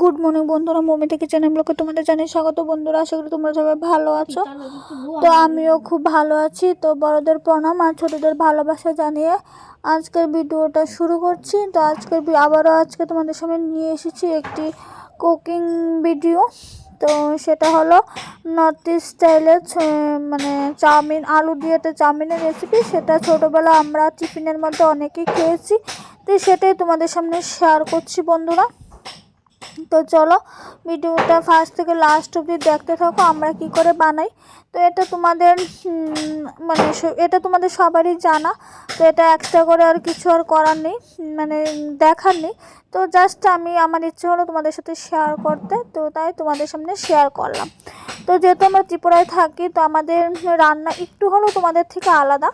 Good morning বন্ধুরা। মমিতা কিচেনের ব্লকে তোমাদের জানাই স্বাগত বন্ধুরা। আশা করি তোমরা সবাই ভালো আছো। তো আমিও খুব ভালো আছি। তো বড়দের প্রণাম আর ছোটদের ভালোবাসা জানিয়ে আজকের ভিডিওটা শুরু করছি। তো আজকের আবারও আজকে তোমাদের সামনে নিয়ে এসেছি একটি কুকিং ভিডিও তো সেটা হলো নর্থ ইস্ট স্টাইলের মানে চাউমিন আলু দিয়ে একটা চাউমিনের রেসিপি সেটা ছোটোবেলা আমরা টিফিনের মধ্যে অনেকেই খেয়েছি। তো সেটাই তোমাদের সামনে শেয়ার করছি বন্ধুরা। তো চলো ভিডিওটা ফার্স্ট থেকে লাস্ট অবধি দেখতে থাকো, আমরা কি করে বানাই। তো এটা তোমাদের মানে এটা তোমাদের সবারই জানা। তো এটা এক্সট্রা করে আর কিছু আর করার নেই মানে দেখার নেই। তো জাস্ট আমি, আমার ইচ্ছে হলো তোমাদের সাথে শেয়ার করতে। তো তাই তোমাদের সামনে শেয়ার করলাম। তো যেহেতু আমরা ত্রিপুরায় থাকি, তো আমাদের রান্না একটু হলেও তোমাদের থেকে আলাদা।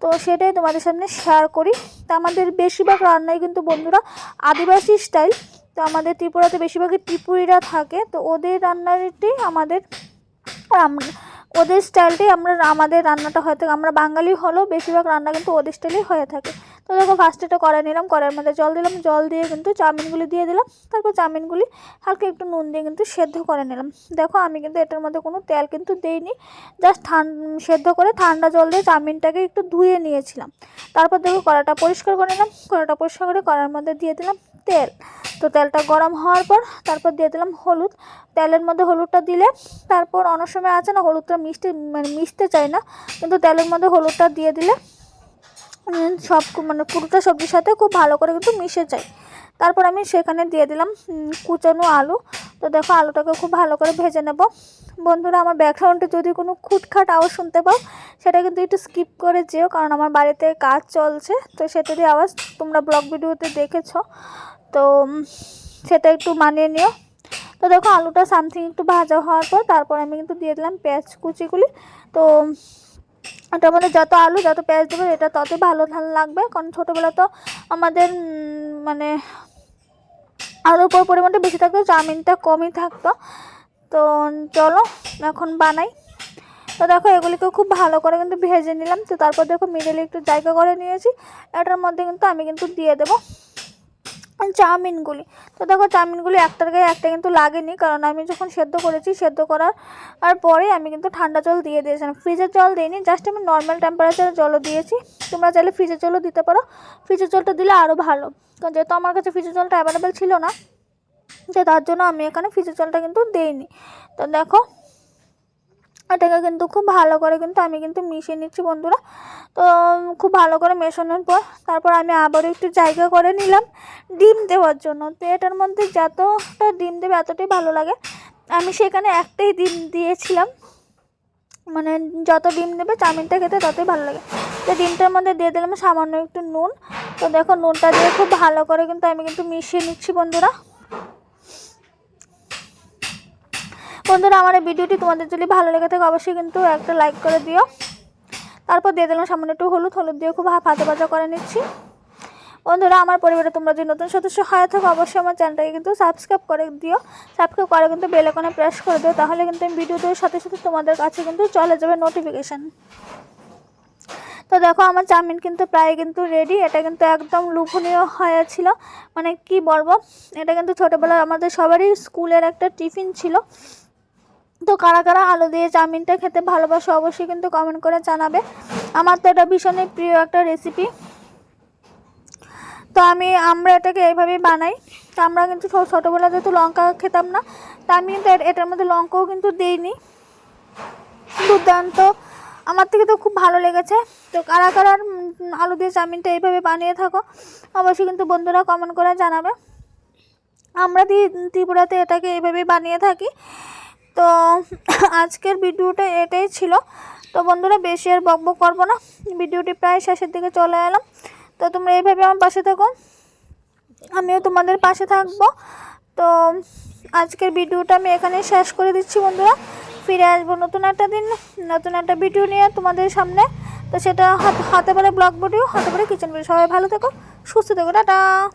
তো সেটাই তোমাদের সামনে শেয়ার করি। তো আমাদের বেশিরভাগ রান্নাই কিন্তু বন্ধুরা আদিবাসী স্টাইল তো আমাদের ত্রিপুরাতে বেশিরভাগই ত্রিপুরীরা থাকে, তো ওদের রান্নাটি আমাদের ওদের স্টাইলটাই আমরা আমাদের রান্নাটা হয়তো আমরা বাঙালি হলেও বেশিরভাগ রান্না কিন্তু ওদের স্টাইলেই হয়ে থাকে। তো দেখো ফার্স্টে এটা কড়াই নিলাম, কড়াইয়ের মধ্যে জল দিলাম, জল দিয়ে কিন্তু চাউমিনগুলি দিয়ে দিলাম, তারপর চাউমিনগুলি হালকা একটু নুন দিয়ে কিন্তু সেদ্ধ করে নিলাম। দেখো আমি কিন্তু এটার মধ্যে কোনো তেল কিন্তু দেইনি জাস্ট ঠান সেদ্ধ করে ঠান্ডা জল দিয়ে চাউমিনটাকে একটু ধুয়ে নিয়েছিলাম। তারপর দেখো কড়াটা পরিষ্কার করে নিলাম কড়াটা পরিষ্কার করে কড়ার মধ্যে দিয়ে দিলাম। তেল। তো তেলটা গরম হওয়ার পর তারপর দিয়ে দিলাম হলুদ। তেলের মধ্যে হলুদটা দিলে তারপর অনেক সময় আছে না, হলুদটা মিষ্টি মানে মিশতে চায় না। কিন্তু তেলের মধ্যে হলুদটা দিয়ে দিলে সব মানে পুরোটা সবজির সাথে খুব ভালো করে কিন্তু মিশে যায়। তারপর আমি সেখানে দিয়ে দিলাম কুচানো আলু। তো দেখো আলুটাকে খুব ভালো করে ভেজে নেব। বন্ধুরা, আমার ব্যাকগ্রাউন্ডে যদি কোনো খুটখাট আওয়াজ শুনতে পাও, সেটা কিন্তু একটু স্কিপ করে যেও, কারণ আমার বাড়িতে কাজ চলছে। তো সেটারই আওয়াজ তোমরা ব্লগ ভিডিওতে দেখেছ। তো সেটা একটু মানিয়ে নিও। তো দেখো, আলুটা সামথিং একটু ভাজা হওয়ার পর তারপর আমি কিন্তু দিয়ে দিলাম পেঁয়াজ কুচিগুলি। তো ওটার মধ্যে যত আলু, যত পেঁয়াজ দেবে, এটা ততই ভালো ধান লাগবে। কারণ ছোটোবেলা তো আমাদের মানে আলুর পর পরিমাণটা বেশি থাকতো, চাউমিনটা কমই থাকতো। তো, চলো, এখন বানাই। তো দেখো, এগুলিকে খুব ভালো করে কিন্তু ভেজে নিলাম। তো তারপর দেখো মিডলে একটু জায়গা করে নিয়েছি। এটার মধ্যে কিন্তু আমি কিন্তু দিয়ে দেবো। চাউমিনগুলি। তো দেখো চাউমিনগুলি একটার গায়ে একটা কিন্তু লাগেনি, কারণ আমি যখন সেদ্ধ করেছি, সেদ্ধ করার আর পরে আমি কিন্তু ঠান্ডা জল দিয়ে দিয়েছিলাম ফ্রিজের জল দিইনি জাস্ট আমি নর্মাল টেম্পারেচারে জলও দিয়েছি। তোমরা চাইলে ফ্রিজের জলও দিতে পারো। ফ্রিজের জলটা দিলে আরও ভালো। কারণ যেহেতু আমার কাছে ফ্রিজের জলটা অ্যাভেলেবেল ছিল না, তো তার জন্য আমি এখানে ফ্রিজের জলটা কিন্তু দিইনি। তো দেখো এটাকে কিন্তু খুব ভালো করে কিন্তু আমি কিন্তু মিশিয়ে নিচ্ছি, বন্ধুরা। তো খুব ভালো করে মেশানোর পর তারপর আমি আবারও একটু জায়গা করে নিলাম ডিম দেওয়ার জন্য। তো এটার মধ্যে যতটা ডিম দেবে এতটাই ভালো লাগে। আমি সেখানে একটাই ডিম দিয়েছিলাম। মানে যত ডিম দেবে চাউমিনটা খেতে ততই ভালো লাগে। তো ডিমটার মধ্যে দিয়ে দিলাম সামান্য একটু নুন। তো দেখো নুনটা দিয়ে খুব ভালো করে কিন্তু আমি কিন্তু মিশিয়ে নিচ্ছি, বন্ধুরা। বন্ধুরা, আমার এই ভিডিওটি তোমাদের যদি ভালো লেগে থাকে, অবশ্যই কিন্তু একটা লাইক করে দিও। তারপর দিয়ে দিলাম সামান্য একটু হলুদ হলুদ দিয়ে খুব ভাজা ভাজা করে নিচ্ছি। বন্ধুরা, আমার পরিবারে তোমরা যদি নতুন সদস্য হয়ে থাকো, অবশ্যই আমার চ্যানেলটাকে কিন্তু সাবস্ক্রাইব করে দিও। সাবস্ক্রাইব করে কিন্তু বেল আইকনে প্রেস করে দিও, তাহলে কিন্তু আমি ভিডিও দেওয়ার সাথে সাথে তোমাদের কাছে কিন্তু চলে যাবে নোটিফিকেশান তো দেখো, আমার চাউমিন কিন্তু প্রায় কিন্তু রেডি এটা কিন্তু একদম লুভনীয় হয়েছিল। মানে কি বলব, এটা কিন্তু ছোটোবেলায় আমাদের সবারই স্কুলের একটা টিফিন ছিল। তো কারা কারা আলু দিয়ে চাউমিনটা খেতে ভালোবাসো অবশ্যই কিন্তু কমেন্ট করে জানাবে। আমার তো এটা ভীষণই প্রিয় একটা রেসিপি তো আমি আমরা এটাকে এইভাবেই বানাই। তো আমরা কিন্তু ছোটোবেলা যেহেতু লঙ্কা খেতাম না তা আমি কিন্তু এটার মধ্যে লঙ্কাও কিন্তু দিইনি। দুর্দান্ত। আমার থেকে তো খুব ভালো লেগেছে। তো কারা কারা উম, আলু দিয়ে চাউমিনটা এইভাবে বানিয়ে থাকো অবশ্যই কিন্তু বন্ধুরা কমেন্ট করে জানাবে। আমরা ত্রি- ত্রিপুরাতে এটাকে এইভাবেই বানিয়ে থাকি। তো আজকের ভিডিওটা এটাই ছিল। তো বন্ধুরা, বেশি আর বক বক করব না। ভিডিওটি প্রায় শেষের দিকে চলে এলাম। তো তোমরা এইভাবে আমার পাশে থাকো। আমিও তোমাদের পাশে থাকব। তো আজকের ভিডিওটা আমি এখানে শেষ করে দিচ্ছি বন্ধুরা। ফিরে আসব নতুন একটা দিন, নতুন একটা ভিডিও নিয়ে তোমাদের সামনে। তো সেটা হাত- হাতে পারে ব্লগ ভিডিও, হাতে পারে কিচেন ভিডিও সবাই ভালো থেকো, সুস্থ থেকো, টাটা।